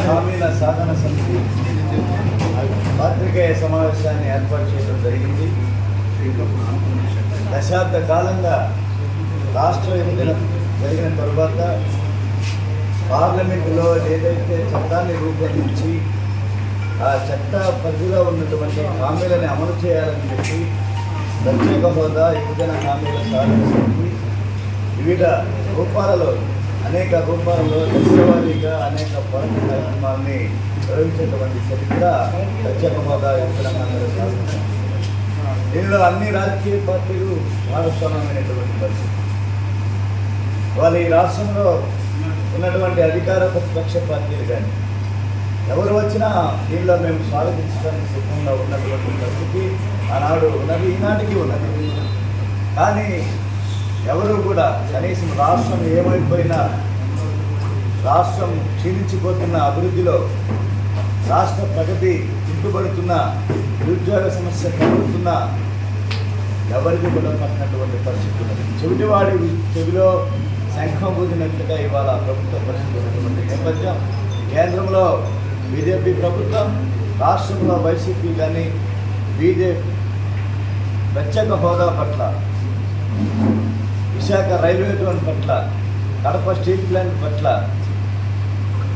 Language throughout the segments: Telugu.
గ్రామీణ సాధన సమితి పాత్రికేయ సమావేశాన్ని ఏర్పాటు చేయడం జరిగింది. దశాబ్ద కాలంగా రాష్ట్ర విభజన జరిగిన తరువాత పార్లమెంటులో ఏదైతే చట్టాన్ని రూపొందించి ఆ చట్ట పరిధిలో ఉన్నటువంటి హామీలని అమలు చేయాలని చెప్పి ప్రత్యేక హోదా యువజన హామీల సాధన సమితి వివిధ రూపాలలో అనేక రూపాలలో దశవారీగా అనేక పోరాట కార్యక్రమాలని నిర్వహించేటువంటి చరిత్ర ప్రత్యేక హోదా దీనిలో అన్ని రాజకీయ పార్టీలు భాగస్వామ్యమైనటువంటి పరిస్థితి. వాళ్ళ ఈ రాష్ట్రంలో ఉన్నటువంటి అధికార ప్రతిపక్ష పార్టీలు కానీ ఎవరు వచ్చినా దీనిలో మేము స్వాగతించడానికి సిద్ధంగా ఉన్నటువంటి పరిస్థితి ఆనాడు ఉన్నది ఈనాటికి ఉన్నది. కానీ ఎవరు కూడా కనీసం రాష్ట్రం ఏమైపోయినా రాష్ట్రం క్షీణించిపోతున్న అభివృద్ధిలో రాష్ట్ర ప్రగతి తిట్టుబడుతున్న నిరుద్యోగ సమస్య కలుగుతున్న ఎవరికి కూడా పట్టినటువంటి పరిస్థితి ఉన్నది? చెవిటివాడి చెవిలో శంఖం పూజినట్లుగా ఇవాళ ప్రభుత్వ పరిస్థితి ఉన్నటువంటి నేపథ్యం. కేంద్రంలో బీజేపీ ప్రభుత్వం రాష్ట్రంలో వైసీపీ కానీ బీజేపీ ప్రత్యేక హోదా పట్ల విశాఖ రైల్వే జోన్ పట్ల కడప స్టీల్ ప్లాంట్ పట్ల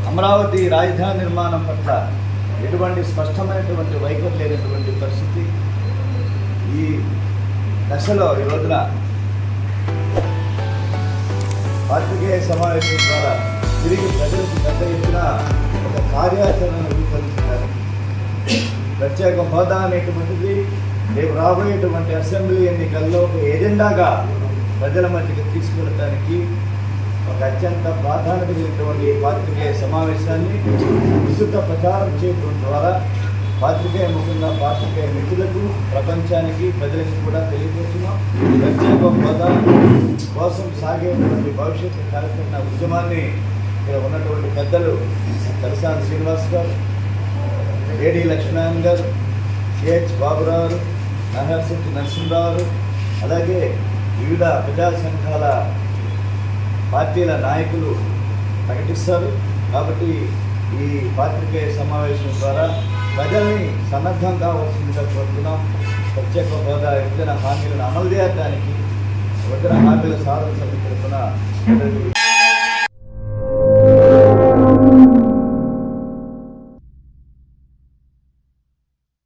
అమరావతి రాజధాని నిర్మాణం పట్ల ఎటువంటి స్పష్టమైనటువంటి వైఖరి లేనటువంటి పరిస్థితి. ఈ దశలో ఈ రోజున పాత్రికేయ సమావేశం ద్వారా తిరిగి ప్రజలకు పెద్ద ఎత్తున ఒక కార్యాచరణను రూపొందించారు. ప్రత్యేక హోదా అనేటువంటిది రేపు రాబోయేటువంటి అసెంబ్లీ ఎన్నికల్లో ఒక ఎజెండాగా ప్రజల మధ్యకి తీసుకెళ్ళడానికి ఒక అత్యంత ప్రాధాన్యత కలిగినటువంటి పాత్రికేయ సమావేశాన్ని విస్తృత ప్రచారం చేయడం ద్వారా పాత్రికేయ ముఖ్యంగా పాత్రికేయ మిత్రులకు ప్రపంచానికి ప్రజలకు కూడా తెలియజేస్తున్నాం ప్రత్యేక హోదా కోసం సాగేటువంటి భవిష్యత్తు కార్యక్రమ ఉద్యమాన్ని ఇక్కడ ఉన్నటువంటి పెద్దలు తలసాని శ్రీనివాస్ గారు ఏడి లక్ష్మణ్ గారు సిహెచ్ బాబురావు నహర్శెట్టి నరసింహరావు అలాగే వివిధ ప్రజా సంఘాల పార్టీల నాయకులు ప్రకటిస్తారు. కాబట్టి ఈ పాత్రికేయ సమావేశం ద్వారా ప్రజల్ని సన్నద్ధం కావాల్సిందిగా కోరుతున్నాం. ప్రత్యేక హోదా విభజన హామీలను అమలు చేయడానికి విభజన హామీల సాధన సమితి తరఫున